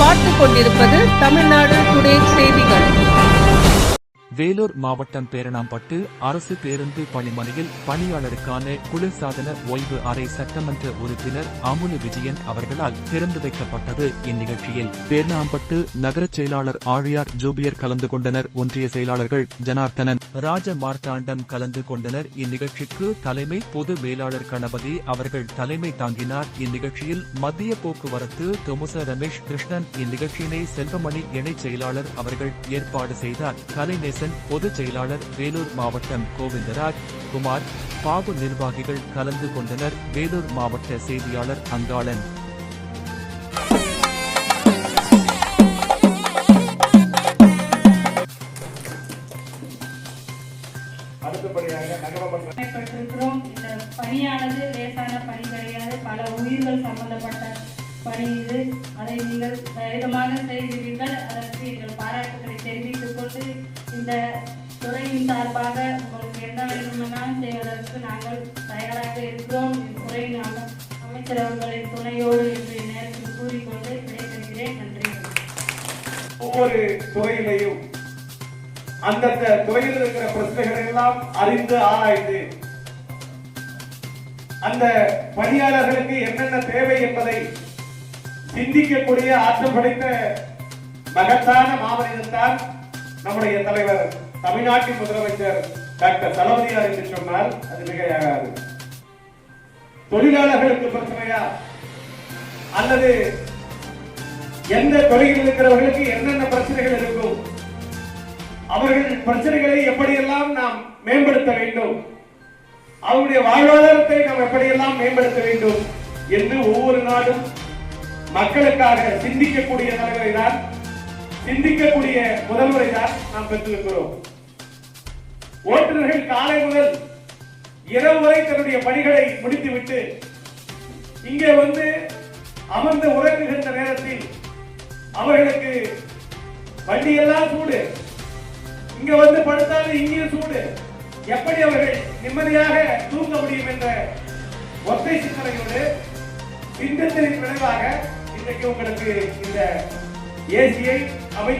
பார்த்துக் கொண்டிருப்பது தமிழ்நாடு டுடே செய்திகள். வேலூர் மாவட்டம் பேரணாம்பட்டு அரசு பேருந்து பணிமனையில் பணியாளருக்கான குளிர்சாதன ஓய்வு அறை சட்டமன்ற உறுப்பினர் அமுலு விஜயன் அவர்களால் திறந்து வைக்கப்பட்டது இந்நிகழ்ச்சியில் பேரணாம்பட்டு நகரச் செயலாளர் ஆழியார் ஜூபியர் கலந்து கொண்டனர். ஒன்றிய செயலாளர்கள் ஜனார்த்தனன் ராஜ மார்த்தாண்டம் கலந்து கொண்டனர். இந்நிகழ்ச்சிக்கு தலைமை பொது மேலாளர் கணபதி அவர்கள் தலைமை தாங்கினார். இந்நிகழ்ச்சியில் மத்திய போக்குவரத்து தொமுச ரமேஷ் கிருஷ்ணன் இந்நிகழ்ச்சியினை செல்வமணி இணைச் செயலாளர் அவர்கள் ஏற்பாடு செய்தார். கலைநேசன் பொதுச் செயலாளர் வேலூர் மாவட்டம் கோவிந்தராஜ் குமார் பாபு நிர்வாகிகள் கலந்து கொண்டனர். வேலூர் மாவட்ட செய்தியாளர் அங்காளன். இந்த பணியானது லேசான பணி கிடையாது. பல உயிர்கள் சம்பந்தப்பட்ட பணி இது. அதை நீங்கள் விதமாக செய்கிறீர்கள் அதற்கு எங்கள் பாராட்டுகளை தெரிவித்துக் கொண்டு இந்த துறையின் சார்பாக உங்களுக்கு என்ன வேண்டுமென்றாலும் செய்வதற்கு நாங்கள் தயாராக இருக்கிறோம் இத்துறையின் அமைச்சர் அவர்களின் துணையோடு இன்றைய நேரத்தில் கூறிக்கொண்டு விடைபெறுகிறேன். நன்றி. ஒவ்வொரு துறையிலையும் அந்தந்த துறையில் இருக்கிற பிரச்சனைகளை எல்லாம் அறிந்து ஆராய்ந்து அந்த பணியாளர்களுக்கு என்னென்ன தேவை என்பதை சிந்திக்கக்கூடிய ஆற்றல் படைத்த மகத்தான மாமனிதன் தான் நம்முடைய தலைவர் தமிழ்நாட்டின் முதலமைச்சர் டாக்டர் தளபதியார் என்று சொன்னால் அது மிகையாகாது. தொழிலாளர்களுக்கு பிரச்சனையா அல்லது எந்த தொழிலில் இருக்கிறவர்களுக்கு என்னென்ன பிரச்சனைகள் இருக்கும்? அவர்கள் பிரச்சனைகளை எப்படியெல்லாம் நாம் மேம்படுத்த வேண்டும்? அவருடைய வாழ்வாதாரத்தை நாம் எப்படியெல்லாம் மேம்படுத்த வேண்டும்? என்று ஒவ்வொரு நாடும் மக்களுக்காக சிந்திக்கக்கூடிய தலைவரை தான் சிந்திக்கக்கூடிய முதல்வர் நாம் பெற்றிருக்கிறோம் ஓட்டுநர்கள் காலை முதல் இரவு வரை தன்னுடைய பணிகளை முடித்துவிட்டு இங்கே வந்து அமர்ந்து உறங்குகின்ற நேரத்தில் அவர்களுக்கு வண்டி எல்லாம் சூடு. இங்க வந்து படுத்தாலும் இங்கேயும் சூடு. எப்படி அவர்கள் நிம்மதியாக தூங்க முடியும் என்ற ஒற்றை சிந்தனையோடு சிந்தத்தின் விளைவாக இன்றைக்கு உங்களுக்கு இந்த ஏசியை அமை